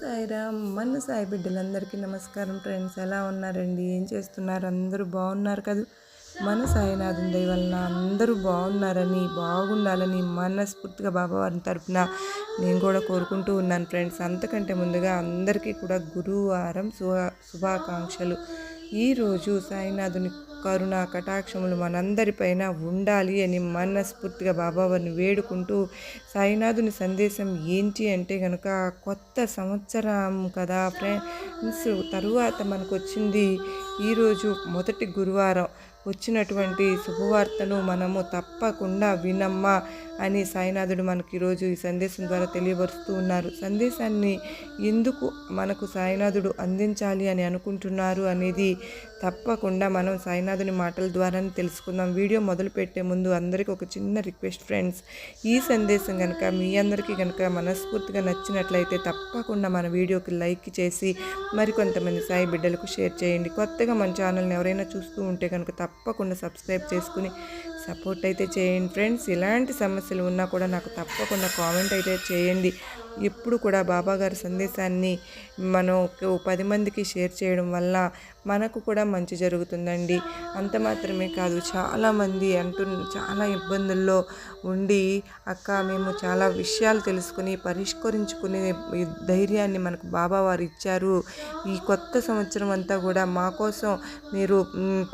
సాయిరామ్ మన సాయి బిడ్డలందరికీ నమస్కారం ఫ్రెండ్స్. ఎలా ఉన్నారండి? ఏం చేస్తున్నారు? అందరూ బాగున్నారు కదా? మన సాయినాథం దయ వలన అందరూ బాగున్నారని బాగుండాలని మనస్ఫూర్తిగా బాబావారి తరపున నేను కూడా కోరుకుంటూ ఉన్నాను ఫ్రెండ్స్. అంతకంటే ముందుగా అందరికీ కూడా గురువారం శుభ శుభాకాంక్షలు. ఈరోజు సాయినాథుని కరుణ కటాక్షములు మనందరిపైన ఉండాలి అని మనస్ఫూర్తిగా బాబావారిని వేడుకుంటూ సాయినాథుని సందేశం ఏంటి అంటే కనుక కొత్త సంవత్సరం కదా ఫ్రెండ్స్. తరువాత మనకు వచ్చింది ఈరోజు మొదటి గురువారం. వచ్చినటువంటి శుభవార్తను మనము తప్పకుండా వినమ్మా. అని సాయినాథుడు మనకి ఈరోజు ఈ సందేశం ద్వారా తెలియపరుస్తూ ఉన్నారు. సందేశాన్ని ఎందుకు మనకు సాయినాథుడు అందించాలి అని అనుకుంటున్నారు అనేది తప్పకుండా మనం సాయినాథుని మాటల ద్వారానే తెలుసుకుందాం. వీడియో మొదలుపెట్టే ముందు అందరికీ ఒక చిన్న రిక్వెస్ట్ ఫ్రెండ్స్. ఈ సందేశం కనుక మీ అందరికీ కనుక మనస్ఫూర్తిగా నచ్చినట్లయితే తప్పకుండా మన వీడియోకి లైక్ చేసి మరికొంతమంది సాయి బిడ్డలకు షేర్ చేయండి. కొత్తగా మన ఛానల్ని ఎవరైనా చూస్తూ ఉంటే కనుక తప్పకుండా సబ్స్క్రైబ్ చేసుకుని సపోర్ట్ అయితే చేయండి ఫ్రెండ్స్. ఇలాంటి సమస్యలు ఉన్నా కూడా నాకు తప్పకుండా కామెంట్ అయితే చేయండి. ఎప్పుడు కూడా బాబా గారి సందేశాన్ని మనం పది మందికి షేర్ చేయడం వల్ల మనకు కూడా మంచి జరుగుతుందండి. అంత మాత్రమే కాదు చాలామంది అంటు చాలా ఇబ్బందుల్లో ఉండి అక్క మేము చాలా విషయాలు తెలుసుకుని పరిష్కరించుకునే ధైర్యాన్ని మనకు బాబా వారు ఇచ్చారు. ఈ కొత్త సంవత్సరం అంతా కూడా మా కోసం మీరు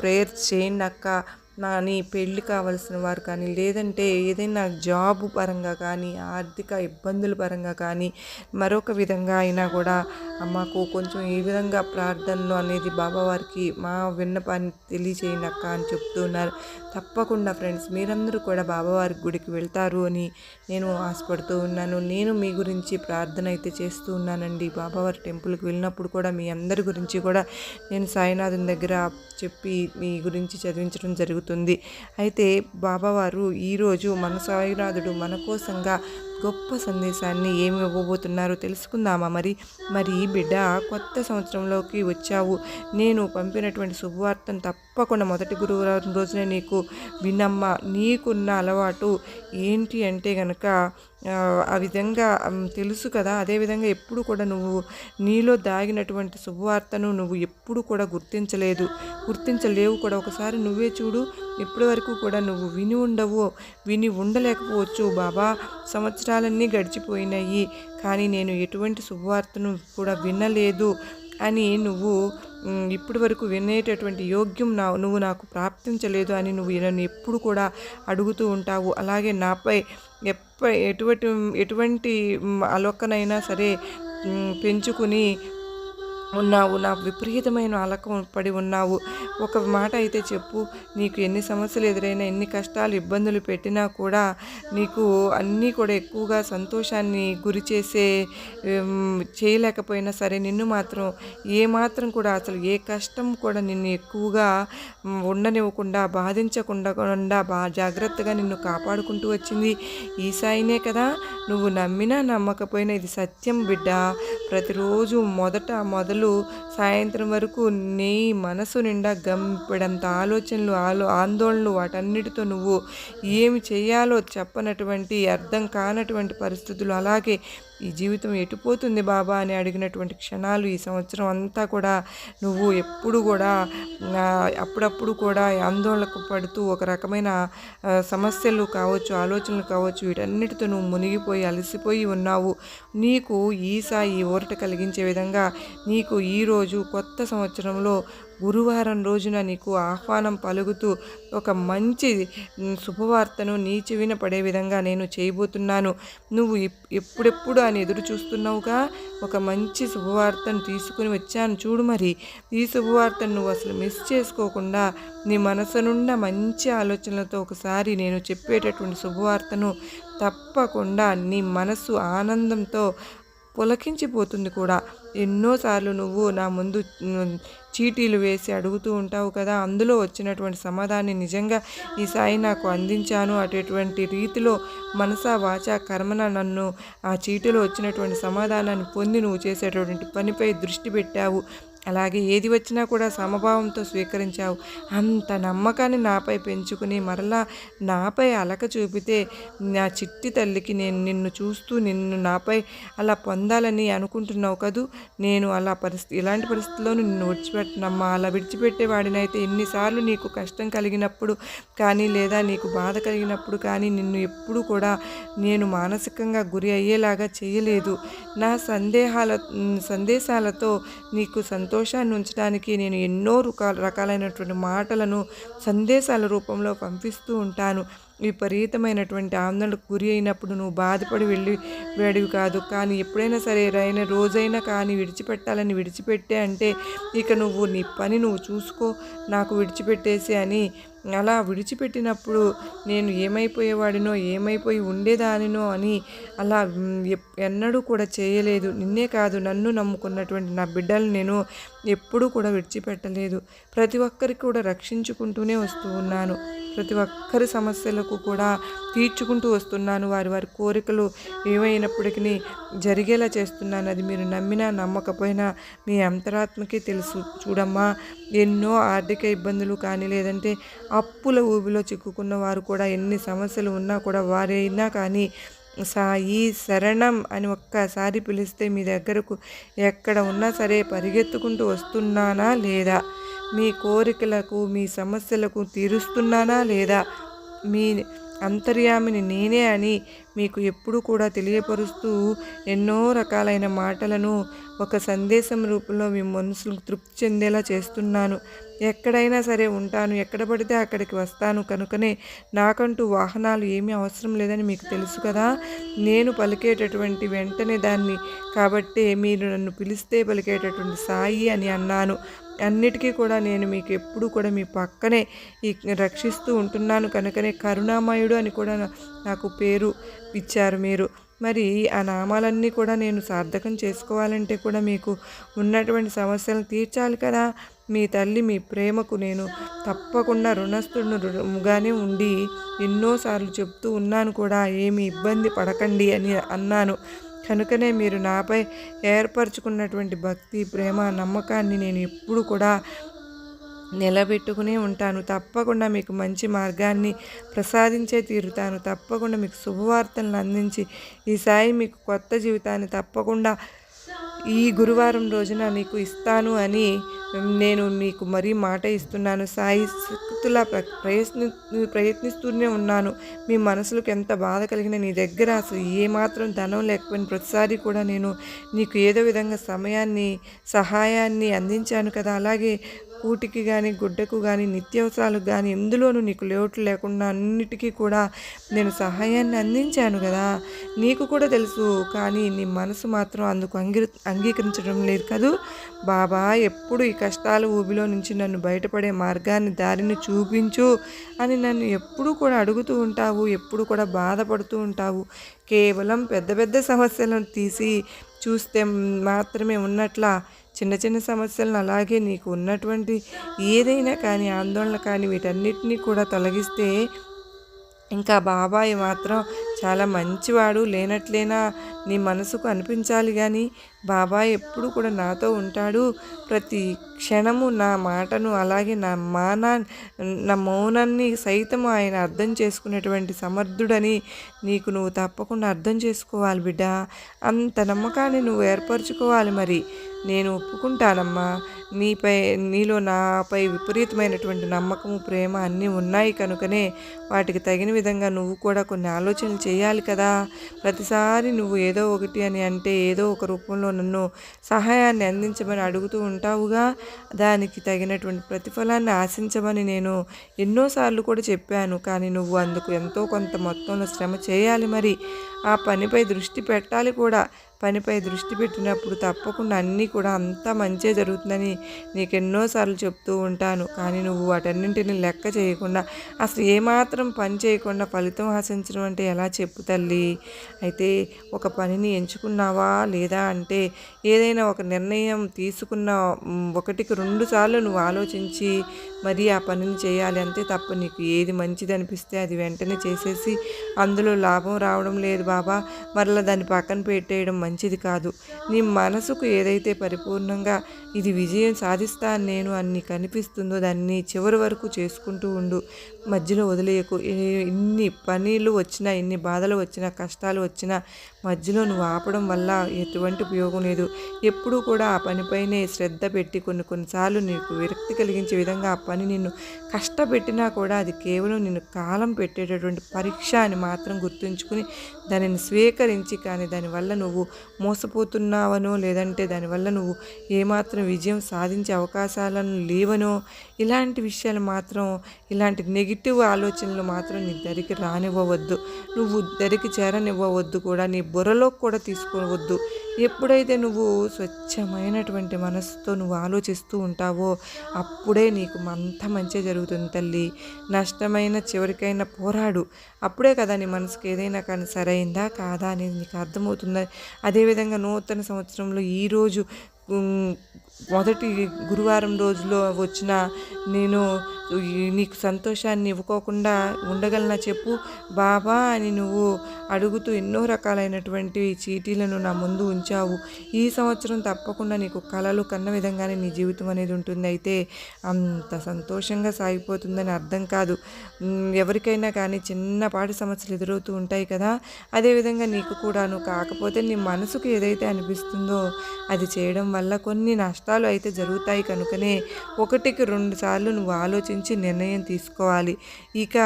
ప్రేయర్ చేయండి అక్క. నా నీ పెళ్ళి కావలసిన వారు కానీ లేదంటే ఏదైనా జాబ్ పరంగా కానీ ఆర్థిక ఇబ్బందుల పరంగా కానీ మరొక విధంగా అయినా కూడా మాకు కొంచెం ఈ విధంగా ప్రార్థనలు అనేది బాబావారికి మా విన్నపాన్ని తెలియచేయండి అని చెప్తున్నారు. తప్పకుండా ఫ్రెండ్స్ మీరందరూ కూడా బాబావారి గుడికి వెళ్తారు అని నేను ఆశపడుతూ ఉన్నాను. నేను మీ గురించి ప్రార్థన అయితే చేస్తూ ఉన్నానండి. బాబావారి టెంపుల్కి వెళ్ళినప్పుడు కూడా మీ అందరి గురించి కూడా నేను సాయినాథుని దగ్గర చెప్పి మీ గురించి చదివించడం జరుగుతుంది. అయితే బాబావారు ఈరోజు మన సాయినాథుడు మన కోసంగా గొప్ప సందేశాన్ని ఏమి ఇవ్వబోతున్నారో తెలుసుకుందామా మరి? మరి బిడ్డ కొత్త సంవత్సరంలోకి వచ్చావు. నేను పంపినటువంటి శుభవార్తను తప్పకుండా మొదటి గురువారం రోజునే నీకు వినమ్మ. నీకున్న అలవాటు ఏంటి అంటే గనక ఆ విధంగా తెలుసు కదా. అదేవిధంగా ఎప్పుడు కూడా నువ్వు నీలో దాగినటువంటి శుభవార్తను నువ్వు ఎప్పుడు కూడా గుర్తించలేదు. గుర్తించలేవు కూడా. ఒకసారి నువ్వే చూడు. ఇప్పటి వరకు కూడా నువ్వు విని ఉండవు. విని ఉండలేకపోవచ్చు బాబా. సంవత్సరాలన్నీ గడిచిపోయినాయి. కానీ నేను ఎటువంటి శుభవార్తను కూడా వినలేదు. అని నువ్వు ఇప్పటి వరకు వినేటటువంటి యోగ్యం నా నువ్వు నాకు ప్రాప్తించలేదు అని నువ్వు నన్ను ఎప్పుడు కూడా అడుగుతూ ఉంటావు. అలాగే నాపై ఎప్ప ఎటువంటి ఎటువంటి అలొక్కనైనా సరే పెంచుకుని ఉన్నావు నా విపరీతమైన అలకం పడి ఉన్నావు. ఒక మాట అయితే చెప్పు నీకు ఎన్ని సమస్యలు ఎదురైనా ఎన్ని కష్టాలు ఇబ్బందులు పెట్టినా కూడా నీకు అన్నీ కూడా ఎక్కువగా సంతోషాన్ని గురి చేసే చేయలేకపోయినా సరే నిన్ను మాత్రం ఏ మాత్రం కూడా అసలు ఏ కష్టం కూడా నిన్ను ఎక్కువగా ఉండనివ్వకుండా బాధించకుండా బా జాగ్రత్తగా నిన్ను కాపాడుకుంటూ వచ్చింది. ఈ సాయినే కదా నువ్వు నమ్మినా నమ్మకపోయినా ఇది సత్యం బిడ్డ. ప్రతిరోజు మొదట మొదలు రోజులు సాయంత్రం వరకు నీ మనసు నిండా గంపెడంత ఆలోచనలు ఆలో ఆందోళనలు వాటన్నిటితో నువ్వు ఏమి చేయాలో చెప్పనటువంటి అర్థం కానటువంటి పరిస్థితులు అలాగే ఈ జీవితం ఎటుపోతుంది బాబా అని అడిగినటువంటి క్షణాలు ఈ సంవత్సరం అంతా కూడా నువ్వు ఎప్పుడు కూడా అప్పుడప్పుడు కూడా ఆందోళనకు పడుతూ ఒక రకమైన సమస్యలు కావచ్చు ఆలోచనలు కావచ్చు వీటన్నిటితో నువ్వు మునిగిపోయి అలసిపోయి ఉన్నావు. నీకు ఈ ఊరట కలిగించే విధంగా నీకు ఈరోజు కొత్త సంవత్సరంలో గురువారం రోజున నీకు ఆహ్వానం పలుకుతూ ఒక మంచి శుభవార్తను నీ చెవిన పడే విధంగా నేను చేయబోతున్నాను. నువ్వు ఎప్పుడెప్పుడు అని ఎదురు చూస్తున్నావుగా ఒక మంచి శుభవార్తను తీసుకుని వచ్చాను చూడు మరి. ఈ శుభవార్తను నువ్వు అసలు మిస్ చేసుకోకుండా నీ మనసు నుండి మంచి ఆలోచనలతో ఒకసారి నేను చెప్పేటటువంటి శుభవార్తను తప్పకుండా నీ మనసు ఆనందంతో పులకించిపోతుంది కూడా. ఎన్నోసార్లు నువ్వు నా ముందు చీటీలు వేసి అడుగుతూ ఉంటావు కదా అందులో వచ్చినటువంటి సమాధాన్ని నిజంగా ఈ సాయి నాకు అందించాను అటువంటి రీతిలో మనసా వాచ కర్మన నన్ను ఆ చీటీలో వచ్చినటువంటి సమాధానాన్ని పొంది నువ్వు చేసేటటువంటి పనిపై దృష్టి పెట్టావు. అలాగే ఏది వచ్చినా కూడా సమభావంతో స్వీకరించావు. అంత నమ్మకాన్ని నాపై పెంచుకుని మరలా నాపై అలక చూపితే నా చిట్టి తల్లికి నేను నిన్ను చూస్తూ నిన్ను నాపై అలా పొందాలని అనుకుంటున్నావు కదూ? నేను అలా పరిస్థితి ఇలాంటి పరిస్థితుల్లో నిన్ను విడిచిపెట్టనమ్మా. అలా విడిచిపెట్టేవాడినైతే ఎన్నిసార్లు నీకు కష్టం కలిగినప్పుడు కానీ లేదా నీకు బాధ కలిగినప్పుడు కానీ నిన్ను ఎప్పుడు కూడా నేను మానసికంగా గురి అయ్యేలాగా చేయలేదు. నా సందేహాల సందేశాలతో నీకు సంతోషాన్ని ఉంచడానికి నేను ఎన్నో రకాల రకాలైనటువంటి మాటలను సందేశాల రూపంలో పంపిస్తూ ఉంటాను. విపరీతమైనటువంటి ఆందోళనకు గురి అయినప్పుడు నువ్వు బాధపడి వెళ్ళి వేడివి కాదు. కానీ ఎప్పుడైనా సరే రైన రోజైనా కానీ విడిచిపెట్టాలని విడిచిపెట్టే అంటే ఇక నువ్వు నీ పని నువ్వు చూసుకో నాకు విడిచిపెట్టేసి అని అలా విడిచిపెట్టినప్పుడు నేను ఏమైపోయేవాడినో ఏమైపోయి ఉండేదానినో అని అలా ఎన్నడూ కూడా చేయలేదు. నిన్నే కాదు నన్ను నమ్ముకున్నటువంటి నా బిడ్డలు నేను ఎప్పుడూ కూడా విడిచిపెట్టలేదు. ప్రతి ఒక్కరికి కూడా రక్షించుకుంటూనే వస్తూ ఉన్నాను. ప్రతి ఒక్కరి సమస్యలకు కూడా తీర్చుకుంటూ వస్తున్నాను. వారి వారి కోరికలు ఏమైనప్పటికీ జరిగేలా చేస్తున్నాను. అది మీరు నమ్మినా నమ్మకపోయినా మీ అంతరాత్మకే తెలుసు. చూడమ్మా ఎన్నో ఆర్థిక ఇబ్బందులు కానీ లేదంటే అప్పుల ఊబిలో చిక్కుకున్న వారు కూడా ఎన్ని సమస్యలు ఉన్నా కూడా వారైనా కానీ సాయి శరణం అని ఒక్కసారి పిలిస్తే మీ దగ్గరకు ఎక్కడ ఉన్నా సరే పరిగెత్తుకుంటూ వస్తున్నానా లేదా? మీ కోరికలకు మీ సమస్యలకు తీరుస్తున్నానా లేదా? మీ అంతర్యామిని నేనే అని మీకు ఎప్పుడు కూడా తెలియపరుస్తూ ఎన్నో రకాలైన మాటలను ఒక సందేశం రూపంలో మీ మనసులు తృప్తి చెందేలా చేస్తున్నాను. ఎక్కడైనా సరే ఉంటాను. ఎక్కడ పడితే అక్కడికి వస్తాను. కనుకనే నాకంటూ వాహనాలు ఏమీ అవసరం లేదని మీకు తెలుసు కదా. నేను పలికేటటువంటి వెంటనే దాన్ని కాబట్టే మీరు నన్ను పిలిస్తే పలికేటటువంటి సాయి అని అన్నాను. అన్నిటికీ కూడా నేను మీకు ఎప్పుడు కూడా మీ పక్కనే ఈ రక్షిస్తూ ఉంటున్నాను. కనుకనే కరుణామయుడు అని కూడా నాకు పేరు ఇచ్చారు మీరు. మరి ఆ నామాలన్నీ కూడా నేను సార్థకం చేసుకోవాలంటే కూడా మీకు ఉన్నటువంటి సమస్యలను తీర్చాలి కదా. మీ తల్లి మీ ప్రేమకు నేను తప్పకుండా రుణస్థుడును రుణముగానే ఉండి ఎన్నోసార్లు చెప్తూ ఉన్నాను కూడా ఏమి ఇబ్బంది పడకండి అని అన్నాను. కనుకనే మీరు నాపై ఏర్పరచుకున్నటువంటి భక్తి ప్రేమ నమ్మకాన్ని నేను ఎప్పుడు కూడా నిలబెట్టుకునే ఉంటాను. తప్పకుండా మీకు మంచి మార్గాన్ని ప్రసాదించే తీరుతాను. తప్పకుండా మీకు శుభవార్తలను అందించి ఈ సాయి మీకు కొత్త జీవితాన్ని తప్పకుండా ఈ గురువారం రోజున నీకు ఇస్తాను అని నేను మీకు మరీ మాట ఇస్తున్నాను. సాయి శక్తులా ప్ర- ప్రయత్ని ప్రయత్నిస్తూనే ఉన్నాను. మీ మనసులకు ఎంత బాధ కలిగిన నీ దగ్గర అసలు ఏమాత్రం ధనం లేకపోయిన ప్రతిసారి కూడా నేను నీకు ఏదో విధంగా సమయాన్ని సహాయాన్ని అందించాను కదా. అలాగే కూటికి కానీ గుడ్డకు కానీ నిత్యావసరాలకు కానీ ఎందులోనూ నీకు లోటు లేకుండా అన్నిటికీ కూడా నేను సహాయాన్ని అందించాను కదా. నీకు కూడా తెలుసు కానీ నీ మనసు మాత్రం అందుకు అంగీ అంగీకరించడం లేదు కదూ. బాబా ఎప్పుడు ఈ కష్టాల ఊబిలో నుంచి నన్ను బయటపడే మార్గాన్ని దారిని చూపించు అని నన్ను ఎప్పుడు కూడా అడుగుతూ ఉంటావు ఎప్పుడు కూడా బాధపడుతూ ఉంటావు. కేవలం పెద్ద పెద్ద సమస్యలను తీసి చూస్తే మాత్రమే ఉన్నట్లా చిన్న చిన్న సమస్యలను అలాగే నీకు ఉన్నటువంటి ఏదైనా కానీ ఆందోళన కానీ వీటన్నిటినీ కూడా తొలగిస్తే ఇంకా బాబాయ్ మాత్రం చాలా మంచివాడు లేనట్లేనా నీ మనసుకు అనిపించాలి కానీ బాబాయ్ ఎప్పుడు కూడా నాతో ఉంటాడు. ప్రతి క్షణము నా మాటను అలాగే నా మానా నా మౌనాన్ని సైతం ఆయన అర్థం చేసుకునేటువంటి సమర్థుడని నీకు నువ్వు తప్పకుండా అర్థం చేసుకోవాలి బిడ్డ. అంత నమ్మకాన్ని నువ్వు ఏర్పరచుకోవాలి మరి. నేను ఒప్పుకుంటానమ్మా. నీపై నీలో నాపై విపరీతమైనటువంటి నమ్మకము ప్రేమ అన్నీ ఉన్నాయి కనుకనే వాటికి తగిన విధంగా నువ్వు కూడా కొన్ని ఆలోచనలు చేయి. చేయాలి కదా. ప్రతిసారి నువ్వు ఏదో ఒకటి అని అంటే ఏదో ఒక రూపంలో నన్ను సహాయాన్ని అందించమని అడుగుతూ ఉంటావుగా. దానికి తగినటువంటి ప్రతిఫలాన్ని ఆశించమని నేను ఎన్నోసార్లు కూడా చెప్పాను. కానీ నువ్వు అందుకు ఎంతో కొంత మొత్తంలో శ్రమ చేయాలి మరి. ఆ పనిపై దృష్టి పెట్టాలి కూడా. పనిపై దృష్టి పెట్టినప్పుడు తప్పకుండా అన్నీ కూడా అంతా మంచే జరుగుతుందని నీకు ఎన్నోసార్లు చెప్తూ ఉంటాను. కానీ నువ్వు వాటన్నింటిని లెక్క చేయకుండా అసలు ఏమాత్రం పని చేయకుండా ఫలితం ఆశించడం అంటే ఎలా చెప్పు తల్లి? అయితే ఒక పనిని ఎంచుకున్నావా లేదా అంటే ఏదైనా ఒక నిర్ణయం తీసుకున్న ఒకటికి రెండు సార్లు నువ్వు ఆలోచించి మరి ఆ పనిని చేయాలి అంతే తప్ప నీకు ఏది మంచిది అనిపిస్తే అది వెంటనే చేసేసి అందులో లాభం రావడం లేదు బాబా. మరలా దాన్ని పక్కన పెట్టేయడం మంచి మంచిది కాదు. నీ మనసుకు ఏదైతే పరిపూర్ణంగా ఇది విజయం సాధిస్తాను నేను అన్ని కనిపిస్తుందో దాన్ని చివరి వరకు చేసుకుంటూ ఉండు. మధ్యలో వదిలేయకు. ఎన్ని ఇన్ని పనులు వచ్చినా ఇన్ని బాధలు వచ్చినా కష్టాలు వచ్చినా మధ్యలో నువ్వు ఆపడం వల్ల ఎటువంటి ఉపయోగం లేదు. ఎప్పుడూ కూడా ఆ పనిపైనే శ్రద్ధ పెట్టి కొన్ని కొన్నిసార్లు నీకు విరక్తి కలిగించే విధంగా ఆ పని నిన్ను కష్టపెట్టినా కూడా అది కేవలం నేను కాలం పెట్టేటటువంటి పరీక్ష అని మాత్రం గుర్తుంచుకుని దానిని స్వీకరించి కానీ దానివల్ల నువ్వు మోసపోతున్నావనో లేదంటే దానివల్ల నువ్వు ఏమాత్రం విజయం సాధించే అవకాశాలను లేవనో ఇలాంటి విషయాలు మాత్రం ఇలాంటి నెగిటివ్ ఆలోచనలు మాత్రం నీ దరికి రానివ్వవద్దు. నువ్వు దరికి చేరనివ్వవద్దు కూడా నీ బుర్రలో కూడా తీసుకోవద్దు. ఎప్పుడైతే నువ్వు స్వచ్ఛమైనటువంటి మనసుతో నువ్వు ఆలోచిస్తూ ఉంటావో అప్పుడే నీకు అంత మంచి జరుగుతుంది తల్లి. నష్టమైన చివరికైనా పోరాడు. అప్పుడే కదా నీ మనసుకి ఏదైనా కానీ సరైందా కాదా అనేది నీకు అర్థమవుతుంది. అదేవిధంగా నూతన సంవత్సరంలో ఈరోజు మొదటి గురువారం రోజులో వచ్చిన నేను నీకు సంతోషాన్ని ఇవ్వకోకుండా ఉండగలనా చెప్పు. బాబా అని నువ్వు అడుగుతూ ఎన్నో రకాలైనటువంటి చీటీలను నా ముందు ఉంచావు. ఈ సంవత్సరం తప్పకుండా నీకు కళలు కన్న విధంగానే నీ జీవితం అనేది ఉంటుంది. అయితే అంత సంతోషంగా సాగిపోతుందని అర్థం కాదు. ఎవరికైనా కానీ చిన్నపాటి సమస్యలు ఎదురవుతూ ఉంటాయి కదా. అదేవిధంగా నీకు కూడాను. కాకపోతే నీ మనసుకు ఏదైతే అనిపిస్తుందో అది చేయడం వల్ల కొన్ని నష్టాలు అయితే జరుగుతాయి కనుకనే ఒకటికి రెండు సార్లు నువ్వు ఆలోచించి నిర్ణయం తీసుకోవాలి. ఇక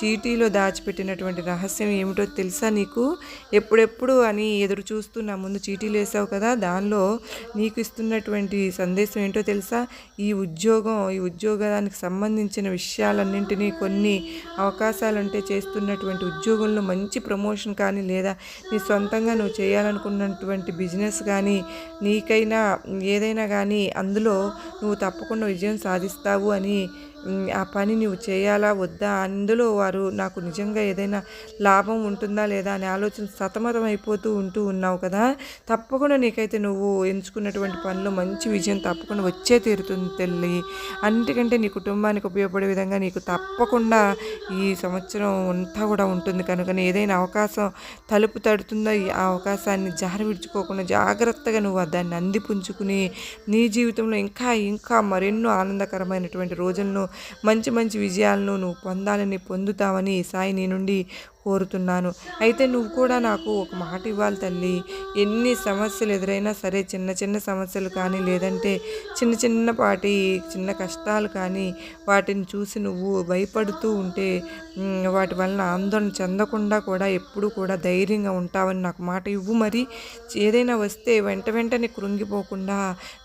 చీటీలో దాచిపెట్టినటువంటి రహస్యం ఏమిటో తెలుసా నీకు? ఎప్పుడెప్పుడు అని ఎదురు చూస్తూ నా ముందు చీటీలు వేసావు కదా దానిలో నీకు ఇస్తున్నటువంటి సందేశం ఏంటో తెలుసా? ఈ ఉద్యోగం ఈ ఉద్యోగానికి సంబంధించిన విషయాలన్నింటినీ కొన్ని అవకాశాలు ఉంటే చేస్తున్నటువంటి ఉద్యోగంలో మంచి ప్రమోషన్ కానీ లేదా నీ సొంతంగా నువ్వు చేయాలనుకున్నటువంటి బిజినెస్ కానీ నీకైనా ఏదైనా కానీ అందులో నువ్వు తప్పకుండా విజయం సాధిస్తావు. అని ఆ పని నువ్వు చేయాలా వద్దా? అందులో వారు నాకు నిజంగా ఏదైనా లాభం ఉంటుందా లేదా అనే ఆలోచన సతమతం అయిపోతూ ఉంటూ ఉన్నావు కదా? తప్పకుండా నీకైతే నువ్వు ఎంచుకున్నటువంటి పనిలో మంచి విజయం తప్పకుండా వచ్చే తీరుతుంది తల్లి. అన్నిటికంటే నీ కుటుంబానికి ఉపయోగపడే విధంగా నీకు తప్పకుండా ఈ సంవత్సరం అంతా కూడా ఉంటుంది. కనుక ఏదైనా అవకాశం తలుపు తడుతుందో? ఈ ఆ అవకాశాన్ని జారి విడుచుకోకుండా జాగ్రత్తగా నువ్వు దాన్ని అందిపుంచుకుని నీ జీవితంలో ఇంకా ఇంకా మరెన్నో ఆనందకరమైనటువంటి రోజులను మంచి మంచి విజయాలను నువ్వు పొందాలని పొందుతావని సాయి నీ నుండి కోరుతున్నాను. అయితే నువ్వు కూడా నాకు ఒక మాట ఇవ్వాలి తల్లి. ఎన్ని సమస్యలు ఎదురైనా సరే చిన్న చిన్న సమస్యలు కానీ లేదంటే చిన్న చిన్నపాటి చిన్న కష్టాలు కానీ వాటిని చూసి నువ్వు భయపడుతూ ఉంటే వాటి వలన ఆందోళన చెందకుండా కూడా ఎప్పుడూ కూడా ధైర్యంగా ఉంటావని నాకు మాట ఇవ్వు. మరి ఏదైనా వస్తే వెంట వెంటనే కృంగిపోకుండా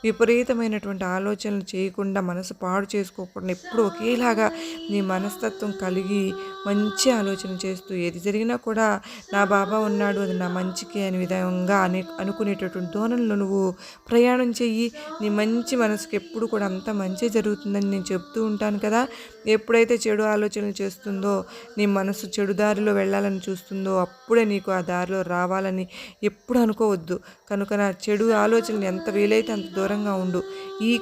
విపరీతమైనటువంటి ఆలోచనలు చేయకుండా మనసు పాడు చేసుకోకుండా ఎప్పుడు ఒకేలాగా నీ మనస్తత్వం కలిగి మంచి ఆలోచన చేస్తూ ఏది జరిగినా కూడా నా బాబా ఉన్నాడు అది నా మంచికి అనే విధంగా అనే అనుకునేటటువంటి ధోరణిలో నువ్వు ప్రయాణం చెయ్యి. నీ మంచి మనసుకి ఎప్పుడు కూడా అంత మంచి జరుగుతుందని నేను చెప్తూ ఉంటాను కదా. ఎప్పుడైతే చెడు ఆలోచనలు చేస్తుందో నీ మనసు చెడు దారిలో వెళ్ళాలని చూస్తుందో అప్పుడే నీకు ఆ దారిలో రావాలని ఎప్పుడు అనుకోవద్దు. కనుక నా చెడు ఆలోచనలు ఎంత వీలైతే అంత దూరంగా ఉండు. ఈ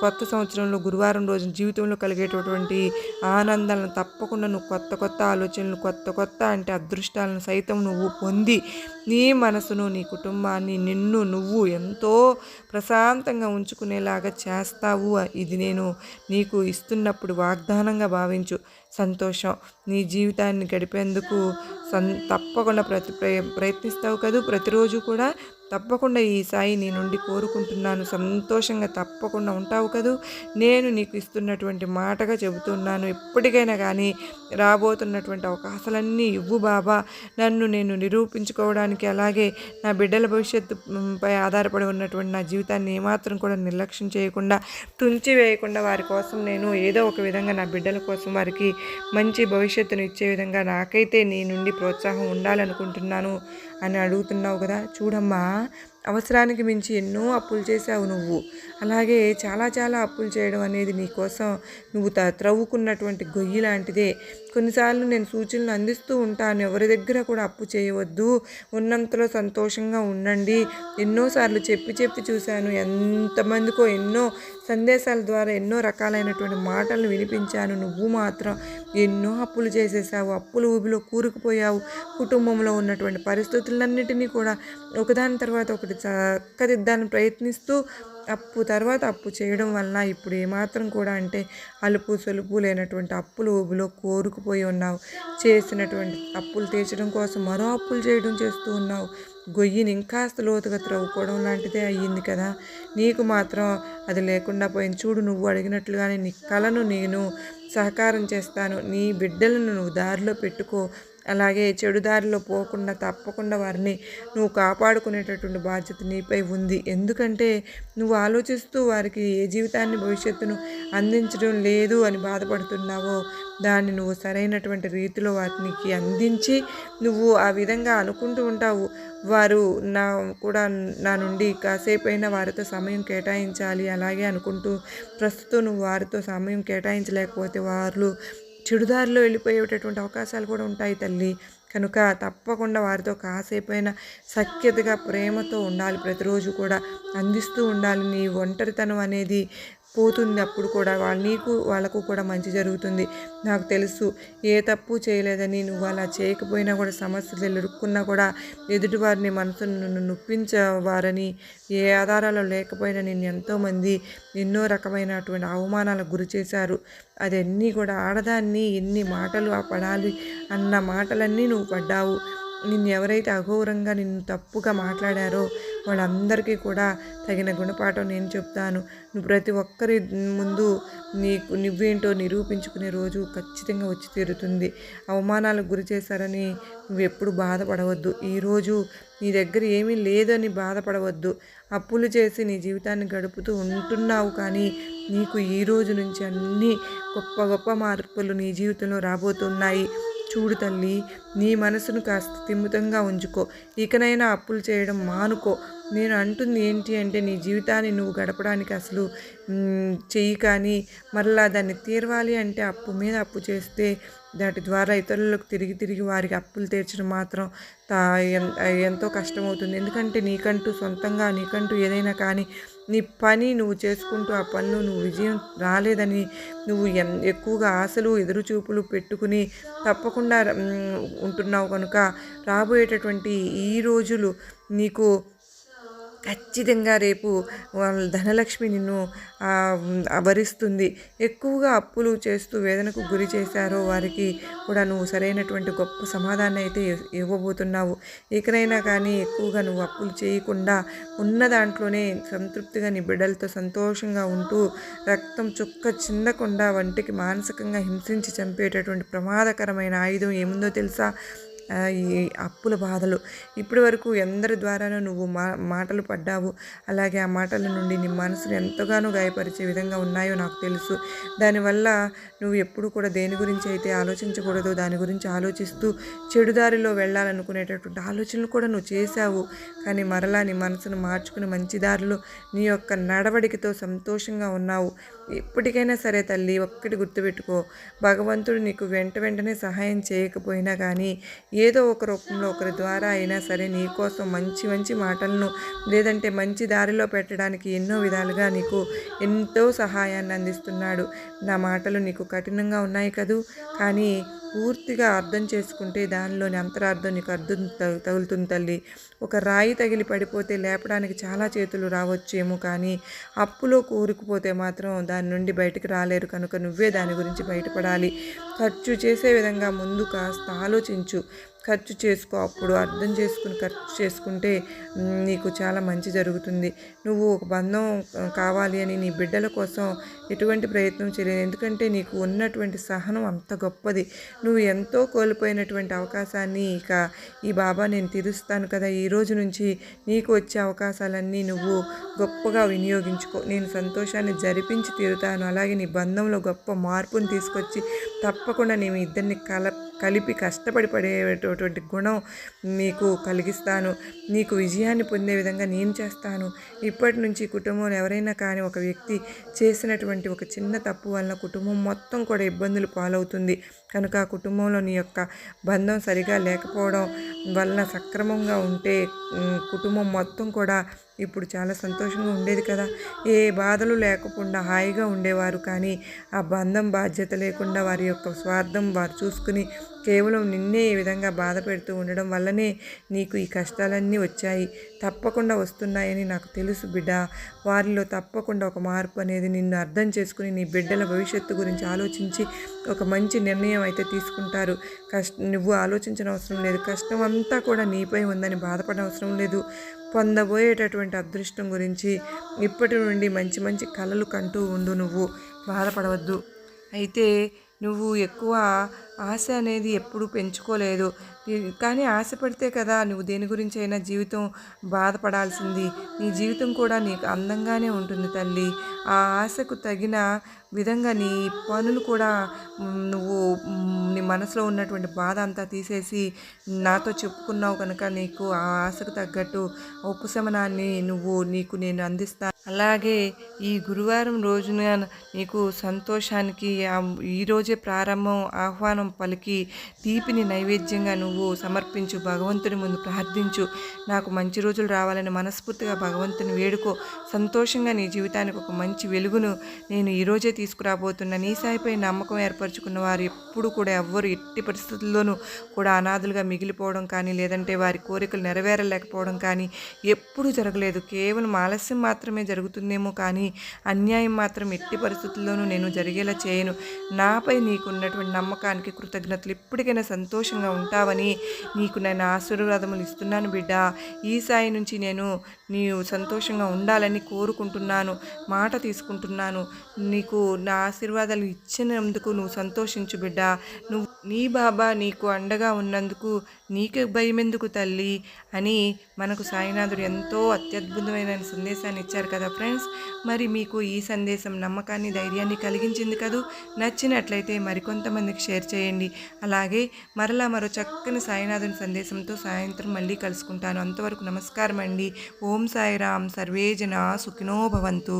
కొత్త సంవత్సరంలో గురువారం రోజున జీవితంలో కలిగేటటువంటి ఆనందాలను తప్పకుండా నువ్వు కొత్త కొత్త ఆలోచనలు కొత్త కొత్త అంటే అదృష్టాలను సైతం నువ్వు పొంది నీ మనసును నీ కుటుంబాన్ని నిన్ను నువ్వు ఎంతో ప్రశాంతంగా ఉంచుకునేలాగా చేస్తావు. ఇది నేను నీకు ఇస్తున్నప్పుడు వాగ్ వాగ్దానంగా భావించు. సంతోషం. నీ జీవితాన్ని గడిపేందుకు సం తప్పకుండా ప్రతి ప్రయ- ప్రయత్నిస్తావు కదూ. ప్రతిరోజు కూడా తప్పకుండా ఈ సాయి నీ నుండి కోరుకుంటున్నాను. సంతోషంగా తప్పకుండా ఉంటావు కదూ. నేను నీకు ఇస్తున్నటువంటి మాటగా చెబుతున్నాను. ఎప్పటికైనా కానీ రాబోతున్నటువంటి అవకాశాలన్నీ ఇవ్వు బాబా. నన్ను నేను నిరూపించుకోవడానికి అలాగే నా బిడ్డల భవిష్యత్తు పై ఆధారపడి ఉన్నటువంటి నా జీవితాన్ని ఏమాత్రం కూడా నిర్లక్ష్యం చేయకుండా తుంచి వేయకుండా వారి కోసం నేను ఏదో ఒక విధంగా నా బిడ్డల కోసం వారికి మంచి భవిష్యత్తును ఇచ్చే విధంగా నాకైతే నీ నుండి ప్రోత్సాహం ఉండాలనుకుంటున్నాను. అని అడుగుతున్నావు కదా. చూడమ్మా అవసరానికి మించి ఎన్నో అప్పులు చేశావు నువ్వు. అలాగే చాలా చాలా అప్పులు చేయడం అనేది నీకోసం నువ్వు త త్రవ్వుకున్నటువంటి గొయ్యి లాంటిదే. కొన్నిసార్లు నేను సూచనలు అందిస్తూ ఉంటాను. ఎవరి దగ్గర కూడా అప్పు చేయవద్దు. ఉన్నంతలో సంతోషంగా ఉండండి. ఎన్నోసార్లు చెప్పి చెప్పి చూశాను. ఎంతమందికో ఎన్నో సందేశాల ద్వారా ఎన్నో రకాలైనటువంటి మాటలు వినిపించాను. నువ్వు మాత్రం ఎన్నో అప్పులు చేసేసావు. అప్పులు ఊబిలో కూరుకుపోయావు. కుటుంబంలో ఉన్నటువంటి పరిస్థితులన్నిటినీ కూడా ఒకదాని తర్వాత ఒకటి చక్కదిద్దాన్ని ప్రయత్నిస్తూ అప్పు తర్వాత అప్పు చేయడం వలన ఇప్పుడు ఏమాత్రం కూడా అంటే అలుపు సొలుపు లేనటువంటి అప్పులు ఊబిలో కోరుకుపోయి ఉన్నావు. చేసినటువంటి అప్పులు తీర్చడం కోసం మరో అప్పులు చేయడం చేస్తూ ఉన్నావు. గొయ్యిని ఇంకాస్త లోతుగా త్రవ్వుకోవడం లాంటిదే అయ్యింది కదా. నీకు మాత్రం అది లేకుండా పోయింది. చూడు నువ్వు అడిగినట్లుగానే నీ కళను నేను సహకారం చేస్తాను. నీ బిడ్డలను నువ్వు దారిలో పెట్టుకో. అలాగే చెడుదారిలో పోకుండా తప్పకుండా వారిని నువ్వు కాపాడుకునేటటువంటి బాధ్యత నీపై ఉంది. ఎందుకంటే నువ్వు ఆలోచిస్తూ వారికి ఏ జీవితాన్ని భవిష్యత్తును అందించడం లేదు అని బాధపడుతున్నావో దాన్ని నువ్వు సరైనటువంటి రీతిలో వాటికి అందించి నువ్వు ఆ విధంగా అనుకుంటూ ఉంటావు. వారు నా కూడా నా నుండి కాసేపైనా వారితో సమయం కేటాయించాలి. అలాగే అనుకుంటూ ప్రస్తుతం నువ్వు వారితో సమయం కేటాయించలేకపోతే వారు చెడుదారిలో వెళ్ళిపోయేటటువంటి అవకాశాలు కూడా ఉంటాయి తల్లి. కనుక తప్పకుండా వారితో కాసేపైనా సఖ్యతగా ప్రేమతో ఉండాలి. ప్రతిరోజు కూడా అందిస్తూ ఉండాలి. నీ ఒంటరితనం అనేది పోతుంది అప్పుడు కూడా వాళ్ళ నీకు వాళ్ళకు కూడా మంచి జరుగుతుంది. నాకు తెలుసు ఏ తప్పు చేయలేదని నువ్వు అలా చేయకపోయినా కూడా సమస్యలు ఎదుర్కొన్నా కూడా ఎదుటివారిని మనసును నన్ను నొప్పించేవారని ఏ ఆధారాలు లేకపోయినా నేను ఎంతోమంది ఎన్నో రకమైనటువంటి అవమానాలకు గురి చేశారు. అదన్నీ కూడా ఆడదాన్ని ఎన్ని మాటలు ఆ పడాలి అన్న మాటలన్నీ నువ్వు పడ్డావు. నిన్ను ఎవరైతే అఘోరంగా నిన్ను తప్పుగా మాట్లాడారో వాళ్ళందరికీ కూడా తగిన గుణపాఠం నేను చెప్తాను. నువ్వు ప్రతి ఒక్కరి ముందు నీకు నువ్వేంటో నిరూపించుకునే రోజు ఖచ్చితంగా వచ్చి తీరుతుంది. అవమానాలకు గురి చేశారని నువ్వు ఎప్పుడు బాధపడవద్దు. ఈరోజు నీ దగ్గర ఏమీ లేదని బాధపడవద్దు. అప్పులు చేసి నీ జీవితాన్ని గడుపుతూ ఉంటున్నావు కానీ నీకు ఈ రోజు నుంచి అన్ని గొప్ప గొప్ప మార్పులు నీ జీవితంలో రాబోతున్నాయి. చూడు తల్లి నీ మనసును కాస్త తిమ్ముతంగా ఉంచుకో. ఇకనైనా అప్పులు చేయడం మానుకో. నేను అంటుంది ఏంటి అంటే నీ జీవితాన్ని నువ్వు గడపడానికి అసలు చెయ్యి కానీ మరలా దాన్ని తీరవాలి అంటే అప్పు మీద అప్పు చేస్తే దాటి ద్వారా ఇతరులకు తిరిగి తిరిగి వారికి అప్పులు తీర్చడం మాత్రం తా ఎంతో కష్టమవుతుంది. ఎందుకంటే నీకంటూ సొంతంగా నీకంటూ ఏదైనా కానీ నీ పని నువ్వు చేసుకుంటూ ఆ పనులు నువ్వు విజయం రాలేదని నువ్వు ఎక్కువగా ఆశలు ఎదురుచూపులు పెట్టుకుని తప్పకుండా ఉంటున్నావు కనుక రాబోయేటటువంటి ఈ రోజులు నీకు ఖచ్చితంగా రేపు వాళ్ళ ధనలక్ష్మి నిన్ను వరిస్తుంది ఎక్కువగా అప్పులు చేస్తూ వేదనకు గురి చేశారో వారికి కూడా నువ్వు సరైనటువంటి గొప్ప సమాధానం అయితే ఇవ్వబోతున్నావు. ఇకనైనా కానీ ఎక్కువగా నువ్వు అప్పులు చేయకుండా ఉన్న దాంట్లోనే సంతృప్తిగా నీ బిడ్డలతో సంతోషంగా ఉంటూ రక్తం చుక్క చిందకుండా వంటికి మానసికంగా హింసించి చంపేటటువంటి ప్రమాదకరమైన ఆయుధం ఏముందో తెలుసా? ఈ అప్పుల బాధలు. ఇప్పటి వరకు ఎందరి ద్వారానో నువ్వు మా మాటలు పడ్డావు. అలాగే ఆ మాటల నుండి నీ మనసును ఎంతగానో గాయపరిచే విధంగా ఉన్నాయో నాకు తెలుసు. దానివల్ల నువ్వు ఎప్పుడు కూడా దేని గురించి అయితే ఆలోచించకూడదు దాని గురించి ఆలోచిస్తూ చెడుదారిలో వెళ్ళాలనుకునేటటువంటి ఆలోచనలు కూడా నువ్వు చేశావు. కానీ మరలా నీ మనసును మార్చుకుని మంచి దారిలో నీ యొక్క నడవడికతో సంతోషంగా ఉన్నావు. ఎప్పటికైనా సరే తల్లి ఒక్కటి గుర్తుపెట్టుకో. భగవంతుడు నీకు వెంట వెంటనే సహాయం చేయకపోయినా కానీ ఏదో ఒక రూపంలో ఒకరి ద్వారా అయినా సరే నీకోసం మంచి మంచి మాటలను లేదంటే మంచి దారిలో పెట్టడానికి ఎన్నో విధాలుగా నీకు ఎంతో సహాయాన్ని అందిస్తున్నాడు. నా మాటలు నీకు కఠినంగా ఉన్నాయి కదూ? కానీ పూర్తిగా అర్థం చేసుకుంటే దానిలోని అంతరార్థం నీకు అర్థం తగులుతుంది తల్లి. ఒక రాయి తగిలి పడిపోతే లేపడానికి చాలా చేతులు రావచ్చేమో కానీ అప్పులో కూరుకుపోతే మాత్రం దాని నుండి బయటకు రాలేరు కనుక నువ్వే దాని గురించి బయటపడాలి. ఖర్చు చేసే విధంగా ముందు కాస్త ఆలోచించు. ఖర్చు చేసుకో అప్పుడు అర్థం చేసుకుని ఖర్చు చేసుకుంటే నీకు చాలా మంచి జరుగుతుంది. నువ్వు ఒక బంధం కావాలి అని నీ బిడ్డల కోసం ఎటువంటి ప్రయత్నం చేయలేదు ఎందుకంటే నీకు ఉన్నటువంటి సహనం అంత గొప్పది. నువ్వు ఎంతో కోల్పోయినటువంటి అవకాశాన్ని ఇక ఈ బాబా నేను తీరుస్తాను కదా. ఈ రోజు నుంచి నీకు వచ్చే అవకాశాలన్నీ నువ్వు గొప్పగా వినియోగించుకో. నేను సంతోషాన్ని జరిపించి తీరుతాను. అలాగే నీ బంధంలో గొప్ప మార్పును తీసుకొచ్చి తప్పకుండా నేను ఇద్దరిని కల కలిపి కష్టపడి పడేటటువంటి గుణం నీకు కలిగిస్తాను. నీకు విజయాన్ని పొందే విధంగా నేను చేస్తాను. ఇప్పటి నుంచి కుటుంబంలో ఎవరైనా కానీ ఒక వ్యక్తి చేసినటువంటి ఒక చిన్న తప్పు వలన కుటుంబం మొత్తం కూడా ఇబ్బందులు పాలవుతుంది. కనుక కుటుంబంలో నీ యొక్క బంధం సరిగా లేకపోవడం వలన సక్రమంగా ఉంటే కుటుంబం మొత్తం కూడా ఇప్పుడు చాలా సంతోషంగా ఉండేది కదా. ఏ బాధలు లేకుండా హాయిగా ఉండేవారు కానీ ఆ బంధం బాధ్యత లేకుండా వారి యొక్క స్వార్థం వారు చూసుకుని కేవలం నిన్నే ఈ విధంగా బాధ పెడుతూ ఉండడం వల్లనే నీకు ఈ కష్టాలన్నీ వచ్చాయి. తప్పకుండా వస్తున్నాయని నాకు తెలుసు బిడ్డ. వారిలో తప్పకుండా ఒక మార్పు అనేది నిన్ను అర్థం చేసుకుని నీ బిడ్డల భవిష్యత్తు గురించి ఆలోచించి ఒక మంచి నిర్ణయం అయితే తీసుకుంటారు. కష్ట నువ్వు ఆలోచించిన అవసరం లేదు. కష్టం అంతా కూడా నీపై ఉందని బాధపడనవసరం అవసరం లేదు. పొందబోయేటటువంటి అదృష్టం గురించి ఇప్పటి నుండి మంచి మంచి కళలు కంటూ ఉండు నువ్వు. బాధపడవద్దు. అయితే నువ్వు ఎక్కువ ఆశ అనేది ఎప్పుడూ పెంచుకోలేదు. కానీ ఆశపడితే కదా నువ్వు దేని గురించి అయినా జీవితం బాధపడాల్సింది. నీ జీవితం కూడా నీకు అందంగానే ఉంటుంది తల్లి. ఆ ఆశకు తగిన విధంగా నీ పనులు కూడా నువ్వు నీ మనసులో ఉన్నటువంటి బాధ అంతా తీసేసి నాతో చెప్పుకున్నావు కనుక నీకు ఆ ఆశకు తగ్గట్టు ఉపశమనాన్ని నువ్వు నీకు నేను అందిస్తాను అలాగే ఈ గురువారం రోజున నీకు సంతోషానికి ఈరోజే ప్రారంభం ఆహ్వానం పలికి తీపిని నైవేద్యంగా నువ్వు సమర్పించు. భగవంతుని ముందు ప్రార్థించు. నాకు మంచి రోజులు రావాలని మనస్ఫూర్తిగా భగవంతుని వేడుకో. సంతోషంగా నీ జీవితానికి ఒక మంచి వెలుగును నేను ఈరోజే తీసుకురాబోతున్న. నీ సాయిపై నమ్మకం ఏర్పరచుకున్న వారు ఎప్పుడు కూడా ఎవ్వరు ఎట్టి పరిస్థితుల్లోనూ కూడా అనాథులుగా మిగిలిపోవడం కానీ లేదంటే వారి కోరికలు నెరవేరలేకపోవడం కానీ ఎప్పుడు జరగలేదు. కేవలం ఆలస్యం మాత్రమే జరుగుతుందేమో కానీ అన్యాయం మాత్రం ఎట్టి పరిస్థితుల్లోనూ నేను జరిగేలా చేయను. నాపై నీకున్నటువంటి నమ్మకానికి కృతజ్ఞతలు. ఇప్పటికైనా సంతోషంగా ఉంటావని నీకు నేను ఆశీర్వాదములు ఇస్తున్నాను బిడ్డ. ఈ సాయి నుంచి నేను నీవు సంతోషంగా ఉండాలని కోరుకుంటున్నాను. మాట తీసుకుంటున్నాను. నీకు నా ఆశీర్వాదాలు ఇచ్చినందుకు నువ్వు సంతోషించు బిడ్డ. నువ్వు నీ బాబా నీకు అండగా ఉన్నందుకు నీకు భయమెందుకు తల్లి అని మనకు సాయినాథుడు ఎంతో అత్యద్భుతమైన సందేశాన్ని ఇచ్చారు కదా కదా ఫ్రెండ్స్? మరి మీకు ఈ సందేశం నమ్మకాన్ని ధైర్యాన్ని కలిగించింది కదూ? నచ్చినట్లయితే మరికొంతమందికి షేర్ చేయండి. అలాగే మరలా మరో చక్కని సాయినాథుని సందేశంతో సాయంత్రం మళ్ళీ కలుసుకుంటాను. అంతవరకు నమస్కారం అండి ఓం సాయిరామ్. సర్వేజన సుఖినో భవంతు.